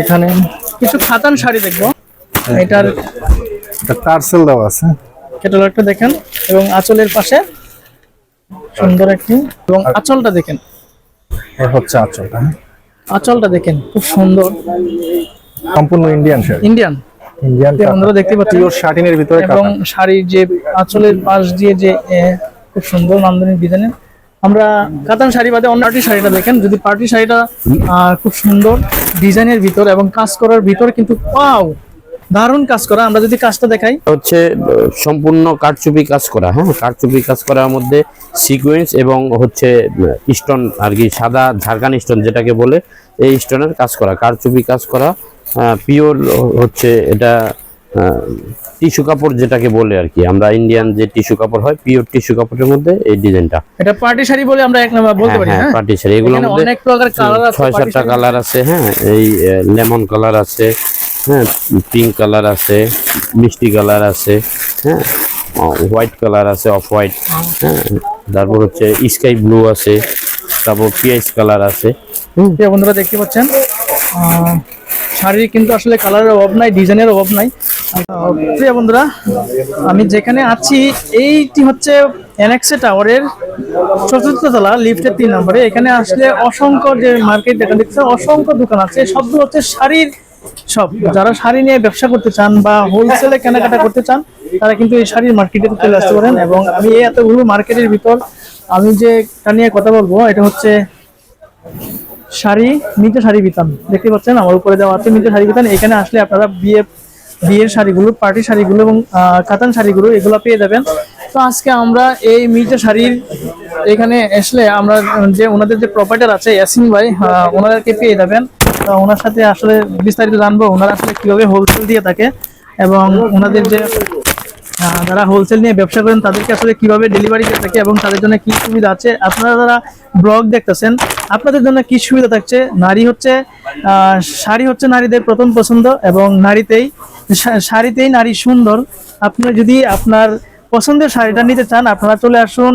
এখানে। কিছু খাতান শাড়ি দেখব। এটার এটা টার্সেল দেওয়া আছে। ক্যাটালগটা দেখেন এবং আঁচলের পাশে সুন্দর একটি এবং আঁচলটা দেখেন। হচ্ছে আঁচলটা হ্যাঁ। আঁচলটা দেখেন খুব সুন্দর। সম্পূর্ণ ইন্ডিয়ান শাড়ি। ইন্ডিয়ান ইন্ডিয়ান বন্ধুরা দেখতে পাচ্ছেন? পিওর শার্টিনের ভিতরে এবং শাড়ির যে আঁচলের পাশ দিয়ে যে খুব সুন্দর নান্দনিক ডিজাইনের আমরা কাতান শাড়ি বাদে অন্য পার্টি শাড়িটা দেখেন। যদি পার্টি শাড়িটা খুব সুন্দর ডিজাইনের ভিতর এবং কাজ করার ভিতর কিন্তু পাও, দারুণ কাজ করা। আমরা যদি কাজটা দেখাই। হচ্ছে সম্পূর্ণ কারচুপি কাজ করা হ্যাঁ? কারচুপি কাজ করার মধ্যে সিকোয়েন্স এবং হচ্ছে স্টোন আর কি, সাদা ঝাড়খান স্টোন যেটাকে বলে, এই স্টোনের কাজ করা, কারচুপি কাজ করা। পিওর হচ্ছে এটা টিস্যু কাপড় যেটাকে বলে আর কি। আমরা ইন্ডিয়ান যে টিস্যু কাপড় হয় পিওর টিস্যু কাপড়ের মধ্যে এই ডিজাইনটা। এটা পার্টি শাড়ি বলে আমরা এক নম্বর বলতে হ্যাঁ পারি হ্যাঁ হ্যাঁ? পার্টি শাড়ি। এগুলোর মধ্যে অনেক প্রকার কালার আছে ছয় সাতটা কালার আছে হ্যাঁ এই লেমন কালার আছে হ্যাঁ পিঙ্ক কালার আছে মিষ্টি কালার আছে হ্যাঁ হোয়াইট কালার আছে অফ হোয়াইট হ্যাঁ তারপর হচ্ছে স্কাই ব্লু আছে তারপর পিএইচ কালার আছে বন্ধুরা দেখতে পাচ্ছেন? শাড়ির কিন্তু আসলে কালারের অভাব নাই ডিজাইনের অভাব নাই। প্রিয় বন্ধুরা, আমি যেখানে আছি, এইটি হচ্ছে এনএক্সে টাওয়ারের চতুর্থ তলা, লিফটের তিন নম্বরে। এখানে আসলে অসংখ্য যে মার্কেট দেখা দেখছে অসংখ্য দোকান আছে। সবগুলো হচ্ছে শাড়ির সব যারা শাড়ি নিয়ে ব্যবসা করতে চান বা হোলসেলে কেনাকাটা করতে চান, তারা কিন্তু এই শাড়ির মার্কেটে চলে আসতে পারেন। এবং আমি এই এতগুলো মার্কেটের ভিতর, আমি যে টা নিয়ে কথা বলব, এটা হচ্ছে শাড়ি মিটে শাড়ি বিতান। দেখতে পাচ্ছেন, আমার উপরে দেওয়া আছে মিটে শাড়ি বিতান। এখানে আসলে আপনারা বিয়ে, বিয়ের শাড়িগুলো পার্টি শাড়িগুলো এবং কাতান শাড়িগুলো এগুলো পেয়ে যাবেন। তো আজকে আমরা এই মিটে শাড়ির এখানে আসলে আমরা যে ওনাদের যে প্রপার্টার আছে, ইয়াসিন ভাই ওনাদেরকে পেয়ে যাবেন। ওনার সাথে আসলে বিস্তারিত জানব, ওনারা আসলে কীভাবে হোলসেল দিয়ে থাকে এবং ওনাদের যে যারা হোলসেল নিয়ে ব্যবসা করেন, তাদেরকে আসলে কীভাবে ডেলিভারি দিয়ে থাকে এবং তাদের জন্য কি সুবিধা আছে? আপনারা যারা ব্লগ দেখতেছেন, আপনাদের জন্য কি সুবিধা থাকছে? নারী হচ্ছে শাড়ি হচ্ছে নারীদের প্রথম পছন্দ এবং নারীতেই শাড়িতেই নারী সুন্দর। আপনি যদি আপনার পছন্দের শাড়িটা নিতে চান, আপনারা চলে আসুন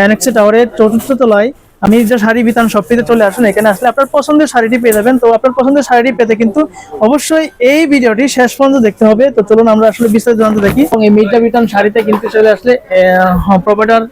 অ্যানেক্সে টাওয়ারের চতুর্থ তলায়। আমি যে শাড়ি বিতান শপটিতে চলে আসুন এখানে আসলে আপনার পছন্দের শাড়িটি পেয়ে যাবেন। তো আপনার পছন্দের শাড়িটি পেতে কিন্তু অবশ্যই এই ভিডিওটি শেষ পর্যন্ত দেখতে হবে। তো চলুন আমরা আসলে বিস্তারিত জানতে দেখি এবং এই মির্জা বিতান শাড়িতে কিন্তু চলে আসলে প্রপার্টার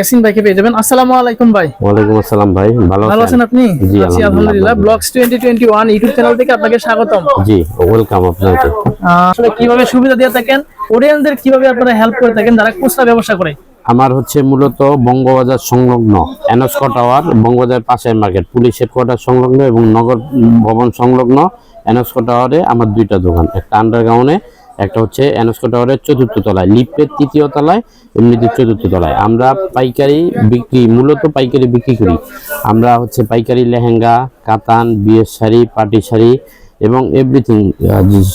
এসিন ভাইকে পেয়ে যাবেন। আসসালামু আলাইকুম ভাই। ওয়ালাইকুম আসসালাম ভাই ভালো ভালো আছেন আপনি? জি আলহামদুলিল্লাহ আলহামদুলিল্লাহ। Vlogs twenty twenty one YouTube channel থেকে আপনাকে স্বাগতম। জি ওয়েলকাম আপনাকে। আহ, আসলে কীভাবে সুবিধা দিয়ে থাকেন? অডিয়েন্সদের কীভাবে আপনারা হেল্প করে থাকেন? যারা খুচরা ব্যবসা করে। আমার হচ্ছে মূলত বঙ্গবাজার সংলগ্ন এনস্কো টাওয়ার, বঙ্গবাজার পাশের মার্কেট, পুলিশ হেডকোয়ার্টার সংলগ্ন এবং নগর ভবন সংলগ্ন এনস্কো টাওয়ারে আমার দুইটা দোকান, একটা আন্ডারগ্রাউন্ডে একটা হচ্ছে এনস্কো টাওয়ারের চতুর্থ তলায়, লিফটের তৃতীয় তলায়, এমনিতে চতুর্থ তলায়। আমরা পাইকারি বিক্রি, মূলত পাইকারি বিক্রি করি। আমরা হচ্ছে পাইকারি লেহেঙ্গা, কাতান, বিয়ের শাড়ি পাটি শাড়ি এবং এভরিথিং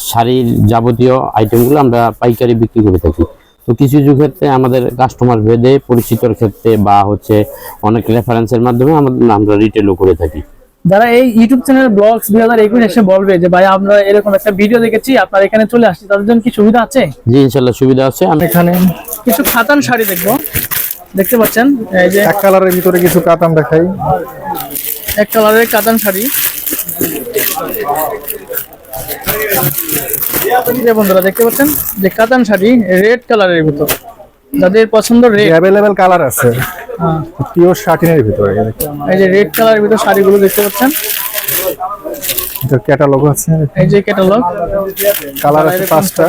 শাড়ির যাবতীয় আইটেমগুলো আমরা পাইকারি বিক্রি করে থাকি। তো কিছু কিছু ক্ষেত্রে আমাদের কাস্টমার ভেদে পরিচিতর ক্ষেত্রে বা হচ্ছে অনেক রেফারেন্সের মাধ্যমে আমাদের আমরা রিটেলও করে থাকি। যারা এই ইউটিউব চ্যানেল ব্লগস দুই হাজার একুশ এসে বলবে যে ভাই আমরা এরকম একটা ভিডিও দেখেছি আপনার এখানে চলে আসছি তাদের জন্য কি সুবিধা আছে? জি ইনশাল্লাহ সুবিধা আছে। আমি এখানে কিছু খাতান শাড়ি দেখব। দেখতে পাচ্ছেন? এই যে এক কালারের ভিতরে কিছু কাতান দেখাই। এক কালারের কাতান শাড়ি। যে বন্ধুরা দেখতে পাচ্ছেন যে কাতান শাড়ি রেড কালারের ভিতর। যাদের পছন্দ রেড অ্যাভেলেবেল কালার আছে পিওর শার্টিনের ভিতরে এই যে রেড কালারের ভিতর শাড়িগুলো দেখতে পাচ্ছেন। ক্যাটালগ আছে। এই যে ক্যাটালগ কালার আছে পাঁচটা।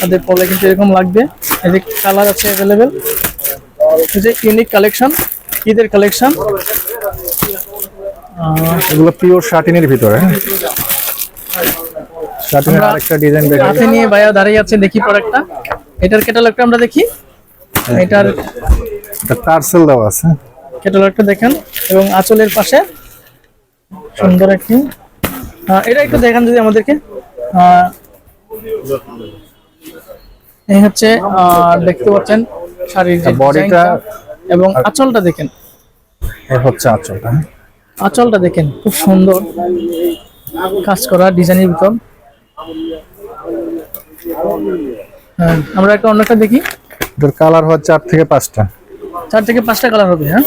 তাদের কিন্তু এরকম লাগবে। এই যে কালার আছে অ্যাভেলেবেল এই যে ইউনিক কালেকশন ঈদের কালেকশন এগুলো পিওর শার্টিনের ভিতরে আমরা- আরেকটা ডিজাইন দেখাই হাতে নিয়ে ভাইয়া দাঁড়িয়ে আছে দেখি প্রোডাক্টটা এটার ক্যাটালগটা আমরা দেখি। এটার এটা টার্সেল দেওয়া আছে। ক্যাটালগটা দেখেন এবং আঁচলের পাশে সুন্দর একটি এটা একটু দেখান যদি আমাদেরকে। এই হচ্ছে দেখতে পাচ্ছেন শাড়ির বডিটা এবং আঁচলটা দেখেন। হচ্ছে আঁচলটা আঁচলটা দেখেন খুব সুন্দর কাজ করা ডিজাইনের ভিতর। হ্যাঁ, আমরা একটা অন্যটা দেখি। এটার কালার হয় চার থেকে পাঁচটা। চার থেকে পাঁচটা কালার হবে হ্যাঁ?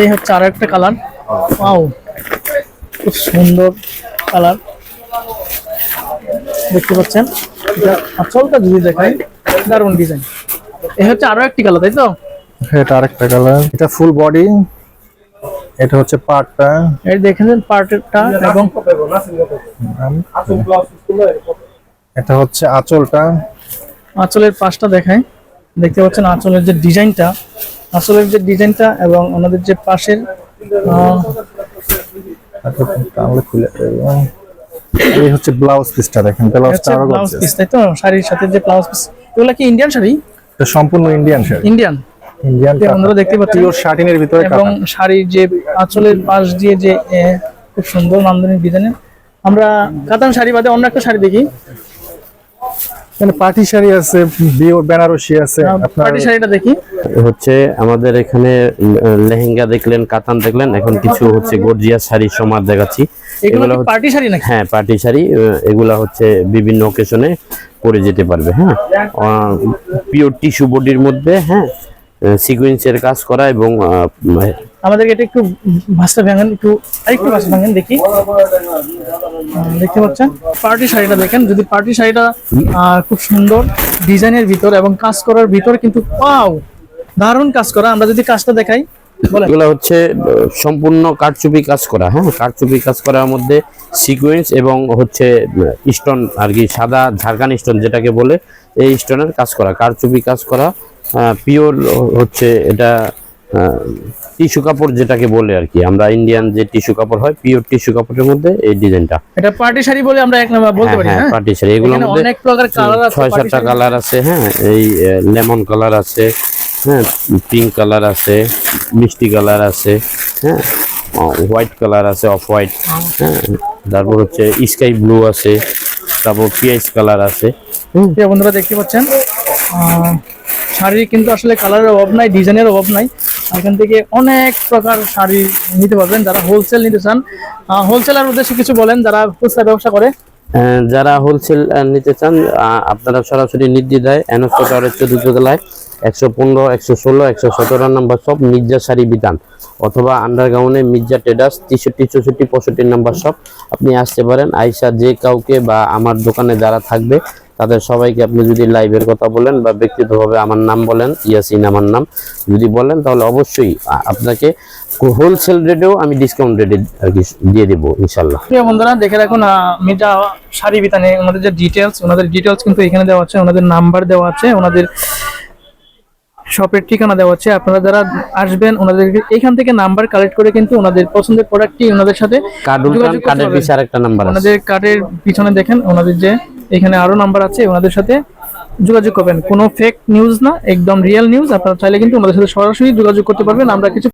এই হচ্ছে আরও একটা কালার ওয়াও খুব সুন্দর কালার দেখতে পাচ্ছেন? এটা আচলটা যদি দেখাই দারুণ ডিজাইন এ হচ্ছে আরও একটি কালার তাই তো? এটা আরেকটা কালার এটা ফুল বডি এটা হচ্ছে পার্টটা এই দেখেছেন পার্টেরটা এবং এটা হচ্ছে আঁচলটা। আঁচলের পাশটা দেখায় দেখতে পাচ্ছেন আঁচলের যে ডিজাইনটা আঁচলের যে ডিজাইনটা এবং ওনাদের যে পাশের আহ, খুলে এই হচ্ছে ব্লাউজ পিসটা দেখেন ব্লাউজটা আরও ব্লাউজ পিস তাই তো? শাড়ির সাথে যে ব্লাউজ পিস এগুলো কি ইন্ডিয়ান শাড়ি? সম্পূর্ণ ইন্ডিয়ান শাড়ি। ইন্ডিয়ান ইন্ডিয়ান বন্ধুরা দেখতে পাচ্ছেন পিওর শার্টিনের ভিতরে এবং শাড়ির যে আঁচলের পাশ দিয়ে যে খুব সুন্দর নান্দনিক ডিজাইনের আমরা কাতান শাড়ি বাদে অন্য একটা শাড়ি দেখি। এখানে পার্টি শাড়ি আছে বেনারসি আছে আপনার শাড়িটা দেখি। হচ্ছে আমাদের এখানে লেহেঙ্গা দেখলেন কাতান দেখলেন এখন কিছু হচ্ছে গর্জিয়া শাড়ি সমাজ দেখাচ্ছি। এগুলো এগুলো কি হচ্ছে পার্টি শাড়ি নাকি? হ্যাঁ পার্টি শাড়ি এগুলা হচ্ছে বিভিন্ন অকেশনে পরে যেতে পারবে হ্যাঁ। পিওর টিস্যু বডির মধ্যে হ্যাঁ। সিকুয়েন্সের কাজ করা এবং আমাদেরকে এটা একটু ভাষা ভাঙেন একটু আরেকটু ভাষা ভাঙেন দেখি। দেখতে পাচ্ছেন? পার্টি শাড়িটা দেখেন যদি পার্টি শাড়িটা খুব সুন্দর ডিজাইনের ভিতর এবং কাজ করার ভিতর কিন্তু পাও দারুণ কাজ করা। আমরা যদি কাজটা দেখাই এগুলো হচ্ছে সম্পূর্ণ কারচুপি কাজ করা হ্যাঁ? কারচুপি কাজ করার মধ্যে সিকোয়েন্স এবং হচ্ছে স্টোন আর কি সাদা ঝাড়খান স্টোন যেটাকে বলে এই স্টোনের কাজ করা কারচুপি কাজ করা। পিওর হচ্ছে এটা টিস্যু কাপড় যেটাকে বলে আর কি। আমরা ইন্ডিয়ান যে টিস্যু কাপড় হয় পিওর টিস্যু কাপড়ের মধ্যে এই ডিজাইনটা। এটা পার্টি শাড়ি বলে আমরা এক নাম্বার বলতে হ্যাঁ পারি হ্যাঁ হ্যাঁ? পার্টি শাড়ি। এগুলোর মধ্যে অনেক প্রকার কালার আছে ছয় party সাতটা শাড়ির। কালার আছে হ্যাঁ এই লেমন কালার আছে হ্যাঁ পিঙ্ক কালার আছে মিষ্টি কালার আছে হ্যাঁ হোয়াইট কালার আছে অফ হোয়াইট হ্যাঁ তারপর হচ্ছে স্কাই ব্লু আছে তারপর পিয়াইস কালার আছে বন্ধুরা দেখতে পাচ্ছেন? শাড়ির কিন্তু আসলে কালারের অভাব নাই ডিজাইনের অভাব নাই। এখান থেকে অনেক প্রকার শাড়ি নিতে পারবেন যারা হোলসেল নিতে চান। হোলসেলার উদ্দেশ্যে কিছু বলেন, যারা খুচরা ব্যবসা করে। যারা হোলসেল নিতে চান আপনারা সরাসরি নির্দ্বিধায় এনস্কো টাওয়ারের চতুর্থ তলায় একশো পনেরো, একশো ষোলো, একশো সতেরো নম্বর সব মির্জা শাড়ি বিতান অথবা আন্ডারগ্রাউন্ডে মির্জা ট্রেডার্স তেষট্টি, চৌষট্টি, পঁয়ষট্টি নাম্বার সব আপনি আসতে পারেন, আইসা যে কাউকে বা আমার দোকানে যারা থাকবে তাদের সবাইকে আপনি যদি লাইভের কথা বলেন বা ব্যক্তিগতভাবে আমার নাম বলেন ইয়াসিন আমার নাম যদি বলেন তাহলে অবশ্যই আপনাকে হোলসেল রেটেও আমি ডিসকাউন্ট রেটে আর কি দিয়ে দেবো ইনশাল্লাহ প্রিয় বন্ধুরা দেখে রাখুন মির্জা শাড়ি বিতানে ওনাদের যে ডিটেলস ওনাদের ডিটেলস কিন্তু এখানে দেওয়া আছে ওনাদের নাম্বার দেওয়া আছে ওনাদের শপের ঠিকানা দেওয়া আছে। আপনারা যারা আসবেন ওনাদের এখান থেকে নাম্বার কালেক্ট করে কিন্তু ওনাদের পছন্দের প্রোডাক্টটি ওনাদের সাথে ওনাদের কার্ডের পিছনে দেখেন ওনাদের যে এখানে আরও নাম্বার আছে, ওনাদের সাথে যোগাযোগ করবেন। কোনো ফেক নিউজ না, একদম রিয়েল নিউজ আপনারা চাইলে কিন্তু ওনাদের সাথে সরাসরি যোগাযোগ করতে পারবেন। আমরা কিছু